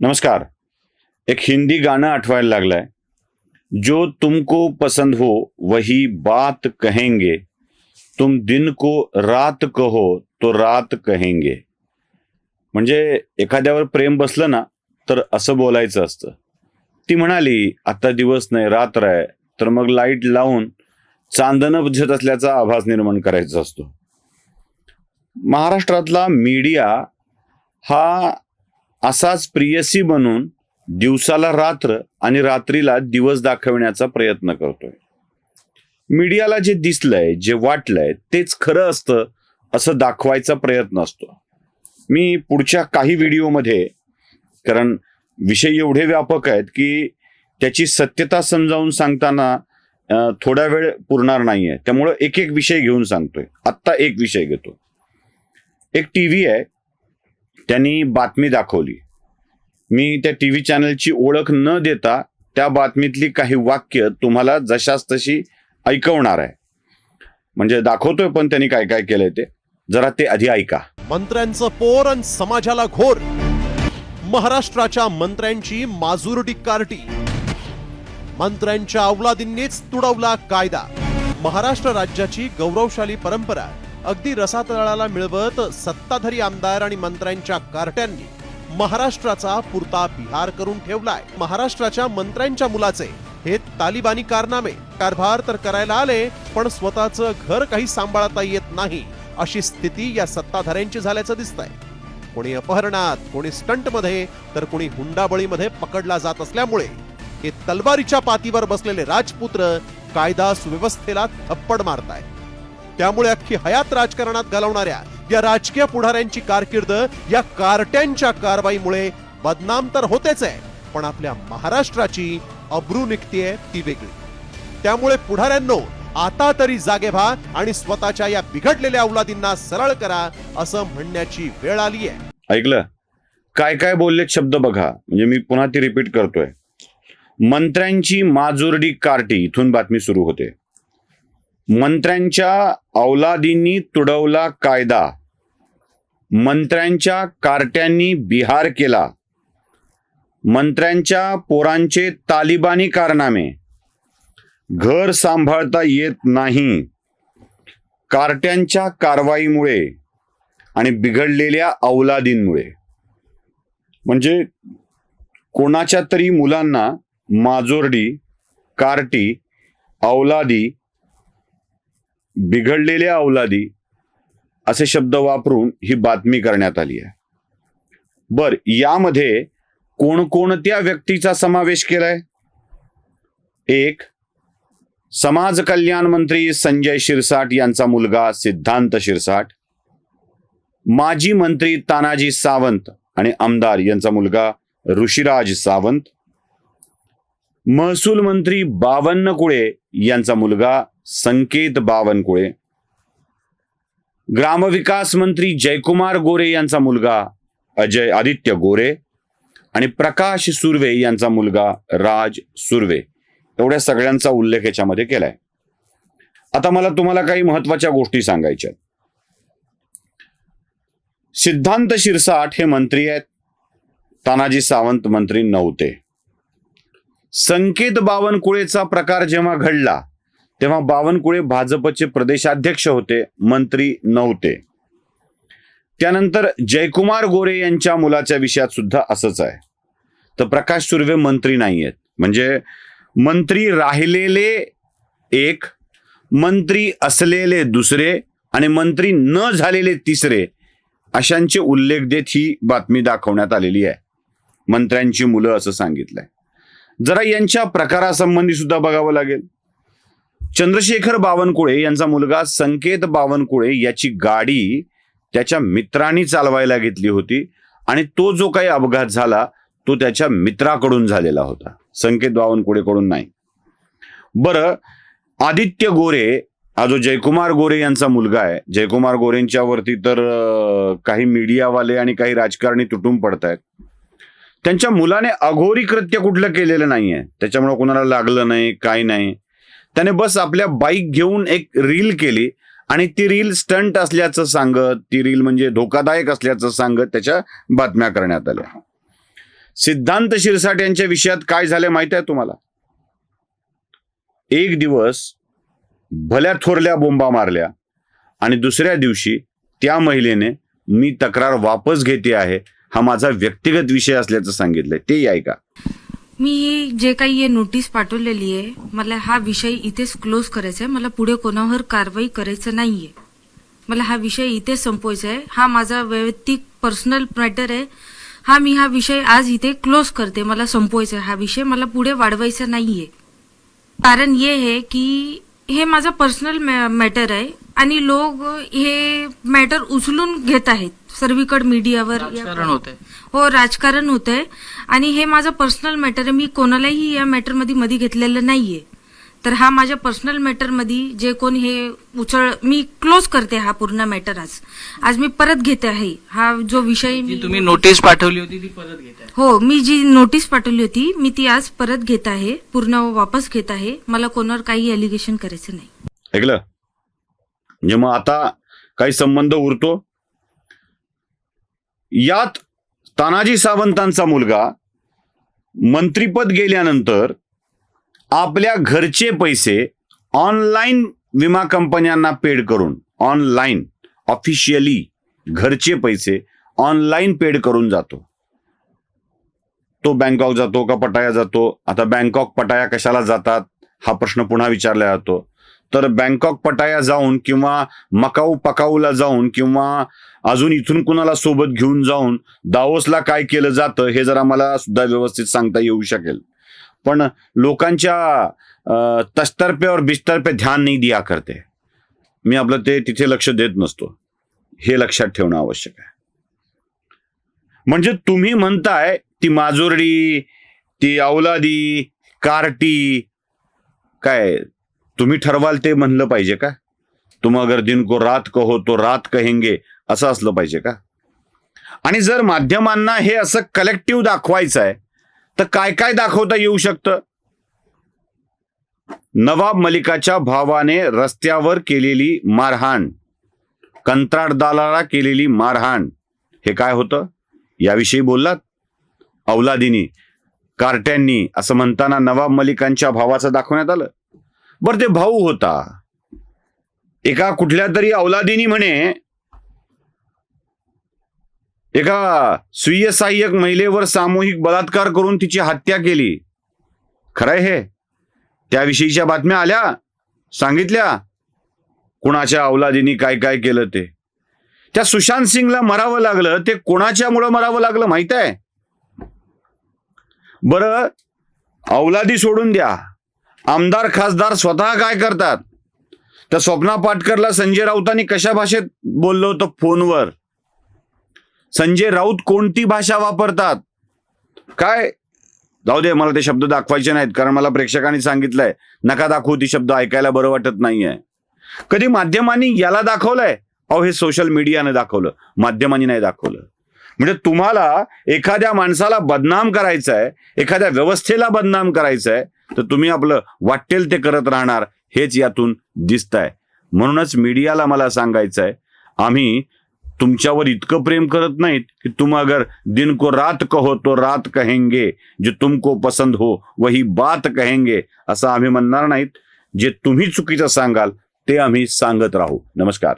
नमस्कार. एक हिंदी गाणं आठवायला लागलंय. जो तुमको पसंद हो वही बात कहेंगे. तुम दिन को रात कहो तो रात कहेंगे. म्हणजे एखाद्यावर प्रेम बसलं ना तर असं बोलायचं असतं. ती म्हणाली आता दिवस नाही रात्र आहे तर मग लाइट लावून चांदणं बुजत असल्याचा आभास निर्माण करायचा असतो. महाराष्ट्रातला मीडिया हा असाच प्रियसी बनून दिवसाला रात्र आणि रात्रीला दिवस दाखवण्याचा प्रयत्न करतोय. मीडियाला जे दिसलंय जे वाटलंय तेच खरं असतं असं दाखवायचा प्रयत्न असतो. मी पुढच्या काही व्हिडिओमध्ये कारण विषय एवढे व्यापक आहेत की त्याची सत्यता समजावून सांगताना थोडा वेळ पुरणार नाहीये. त्यामुळं एक एक विषय घेऊन सांगतोय. आत्ता एक विषय घेतो. एक टी व्ही आहे. त्यांनी बातमी दाखवली. मी त्या टी व्ही चॅनलची ओळख न देता त्या बातमीतली काही वाक्य तुम्हाला जशास तशी ऐकवणार आहे. म्हणजे दाखवतोय पण त्यांनी काय काय केलंय ते. जरा ते आधी ऐका. मंत्र्यांचं पोर आणि समाजाला घोर. महाराष्ट्राच्या मंत्र्यांची माजुरडी कार्टी मंत्र्यांच्या अवलादींनीच तुडवला कायदा. महाराष्ट्र राज्याची गौरवशाली परंपरा. अगदी रसातळाला मिळवत सत्ताधारी आमदार आणि मंत्र्यांच्या कार्ट्यांनी महाराष्ट्राचा पुरता बिहार करून ठेवलाय. महाराष्ट्राच्या मंत्र्यांच्या मुलाचे हे तालिबानी कारनामे. कारभार तर करायला आले पण स्वतःचं घर काही सांभाळता येत नाही अशी स्थिती या सत्ताधाऱ्यांची झाल्याचं दिसतंय. कोणी अपहरणात कोणी स्टंटमध्ये तर कोणी हुंडाबळीमध्ये पकडला जात असल्यामुळे हे तलवारीच्या पातीवर बसलेले राजपुत्र कायदा सुव्यवस्थेला थप्पड मारतायत. त्यामुळे अख्खी हयात राजकारणात घालवणाऱ्या या राजकीय पुढाऱ्यांची कारकीर्द या कार्ट्यांच्या कारवाईमुळे बदनाम तर होतेच आहे पण आपल्या महाराष्ट्राची अब्रू निघतीये ती वेगळी. त्यामुळे पुढाऱ्यांनो आता तरी जागे व्हा आणि स्वतःच्या या बिघडलेल्या अवलादींना सरळ करा असं म्हणण्याची वेळ आली आहे ऐकलं? काय काय बोलले शब्द बघा. म्हणजे मी पुन्हा ती रिपीट करतोय. मंत्र्यांची माजुरडी कार्टी इथून बातमी सुरू होते. मंत्र्यांच्या अवलादींनी तुडवला कायदा. मंत्र्यांच्या कार्ट्यांनी बिहार केला. मंत्र्यांच्या पोरांचे तालिबानी कारनामे. घर सांभाळता येत नाही. कार्ट्यांच्या कारवाईमुळे आणि बिघडलेल्या अवलादींमुळे म्हणजे कोणाच्या तरी मुलांना माजोर्डी कार्टी औलादी बिघडलेल्या अवलादी असे शब्द वापरून ही बातमी करण्यात आली आहे. बर यामध्ये कोणकोणत्या व्यक्तीचा समावेश केलाय? एक समाज कल्याण मंत्री संजय शिरसाट यांचा मुलगा सिद्धांत शिरसाट माजी मंत्री तानाजी सावंत आणि आमदार यांचा मुलगा ऋषिराज सावंत महसूल मंत्री बावन्न कुळे यांचा मुलगा संकेत बावनकुळे ग्रामविकास मंत्री जयकुमार गोरे यांचा मुलगा अजय आदित्य गोरे आणि प्रकाश सुर्वे यांचा मुलगा राज सुर्वे. एवढ्या सगळ्यांचा उल्लेख याच्यामध्ये केलाय. आता मला तुम्हाला काही महत्त्वाच्या गोष्टी सांगायच्या सिद्धांत शिरसाट हे मंत्री आहेत. तानाजी सावंत मंत्री नव्हते. संकेत बावनकुळेचा प्रकार जेव्हा घडला तेव्हा बावनकुळे भाजपचे प्रदेशाध्यक्ष होते मंत्री नव्हते. त्यानंतर जयकुमार गोरे यांच्या मुलाच्या विषयात सुद्धा असंच आहे. तर प्रकाश सुर्वे मंत्री नाही आहेत. म्हणजे मंत्री राहिलेले एक मंत्री असलेले दुसरे आणि मंत्री न झालेले तिसरे अशांचे उल्लेख देत ही बातमी दाखवण्यात आलेली आहे. मंत्र्यांची मुलं असं सांगितलंय. जरा यांच्या प्रकारासंबंधी सुद्धा बघावं लागेल. चंद्रशेखर बावनकुळे यांचा मुलगा संकेत बावनकुळे याची गाडी त्याच्या मित्रांनी चालवायला घेतली होती आणि तो जो काही अपघात झाला तो त्याच्या मित्राकडून झालेला होता. संकेत बावनकुळेकडून नाही. बरं आदित्य गोरे हा जो जयकुमार गोरे यांचा मुलगा आहे जयकुमार गोरेंच्या वरती तर काही मीडियावाले आणि काही राजकारणी तुटून पडत आहेत. त्यांच्या मुलाने अघोरी कृत्य कुठलं केलेलं नाहीये. त्याच्यामुळे कोणाला लागलं नाही काय नाही. त्याने बस आपल्या बाईक घेऊन एक रील केली आणि ती रील स्टंट असल्याचं सांगत ती रील म्हणजे धोकादायक असल्याचं सांगत त्याच्या बातम्या करण्यात आल्या. सिद्धांत शिरसाट यांच्या विषयात काय झालं माहीत आहे तुम्हाला? एक दिवस भल्या थोरल्या बोंबा मारल्या आणि दुसऱ्या दिवशी त्या महिलेने मी तक्रार वापस घेते आहे हा माझा व्यक्तिगत विषय असल्याचं सांगितलंय ते ऐका. मी ही जे काही हे नोटीस पाठवलेली आहे मला हा विषय इथेच क्लोज करायचा आहे. मला पुढे कोणावर कारवाई करायचं नाहीये. मला हा विषय इथेच संपवायचा आहे. हा माझा वैयक्तिक पर्सनल मॅटर आहे. हा मी हा विषय आज इथे क्लोज करते. मला संपवायचा आहे हा विषय. मला पुढे वाढवायचा नाहीये. कारण हे आहे की हे माझा पर्सनल मॅटर आहे आणि लोक हे मॅटर उचलून घेत आहेत. सर्वीकड मीडियावर राजकारण होतंय. हो राजकारण होत आहे आणि हे माझं पर्सनल मॅटर आहे. मी कोणालाही या मॅटरमध्ये मध्ये घेतलेलं नाहीये. तर हा माझ्या पर्सनल मॅटरमध्ये जे कोण हे उचळ मी क्लोज करते हा पूर्ण मॅटर आज. आज मी परत घेते आहे. हा जो विषय मी तुम्ही नोटीस पाठवली होती ती परत घेत आहे. हो मी जी नोटीस पाठवली होती मी ती आज परत घेत आहे. पूर्ण वापस घेत आहे. मला कोणावर काही एलिगेशन करायचं नाही. ऐकलं? म्हणजे मग आता काही संबंध उरतो? यात तानाजी सावंतांचा मुलगा मंत्रीपद गेल्यानंतर आपल्या घरचे पैसे ऑनलाईन विमा कंपन्यांना पेड करून ऑनलाईन ऑफिशियली घरचे पैसे ऑनलाईन पेड करून जातो. तो बँकॉक जातो का पटाया जातो? आता बँकॉक पटाया कशाला जातात? हा प्रश्न पुन्हा विचारला जातो. तर बँकॉक पटाया जाऊन किंवा मकाऊ पकाऊला जाऊन किंवा अजून इथून कुणाला सोबत घेऊन जाऊन दावोसला काय केलं जातं हे जरा मला सुद्धा व्यवस्थित सांगता येऊ शकेल. पण लोकांच्या तस्तर्फे और बिस्तर्फे ध्यान नाही दिया करते. मी आपलं ते तिथे लक्ष देत नसतो. हे लक्षात ठेवणं आवश्यक आहे. म्हणजे तुम्ही म्हणताय ती माजोरडी ती औलादी कार्टी काय? तुम्ही ठरवाल ते म्हणलं पाहिजे का? तुम अगर दिन को रात कहो तो रात कहेंगे असं असलं पाहिजे का? आणि जर माध्यमांना हे असं कलेक्टिव्ह दाखवायचं आहे तर काय काय दाखवता येऊ शकतं? नवाब मलिकाच्या भावाने रस्त्यावर केलेली मारहाण कंत्राटदाराला केलेली मारहाण हे काय होतं? याविषयी बोललात? औलादिनी कार्ट्यांनी असं म्हणताना नवाब मलिकांच्या भावाचं दाखवण्यात आलं. बरं ते भाऊ होता. एका कुठल्या तरी अवलादीनी म्हणे एका स्वीय सहाय्यक महिलेवर सामूहिक बलात्कार करून तिची हत्या केली. खरंय हे. त्याविषयीच्या बातम्या आल्या सांगितल्या कुणाच्या औलादीनी काय काय केलं ते. त्या सुशांत सिंगला मरावं लागलं ते कोणाच्यामुळं मरावं लागलं माहीत आहे बरं औलादी सोडून द्या. आमदार खासदार स्वतः काय करतात? त्या स्वप्ना पाटकरला संजय राऊतांनी कशा भाषेत बोललं होतं? फोनवर. संजय राऊत कोणती भाषा वापरतात? काय? जाऊ दे मला ते शब्द दाखवायचे नाहीत कारण मला प्रेक्षकांनी सांगितलंय. नका दाखवू ती शब्द ऐकायला बरं वाटत नाहीये. कधी माध्यमांनी याला दाखवलंय? अहो हे सोशल मीडियाने दाखवलं. माध्यमांनी नाही दाखवलं. म्हणजे तुम्हाला एखाद्या माणसाला बदनाम करायचंय आहे एखाद्या व्यवस्थेला बदनाम करायचं आहे तर तुम्ही आपलं वाटेल ते करत राहणार हेच यातून दिसतंय. म्हणूनच मीडियाला मला सांगायचं आहे आम्ही तुमच्यावर इतकं प्रेम करत नाहीत की तुम अगर दिन को रात कहो तो रात कहेंगे जे तुमको पसंद हो वही बात कहेंगे असं आम्ही म्हणणार नाहीत. जे तुम्ही चुकीचं सांगाल ते आम्ही सांगत राहू. नमस्कार.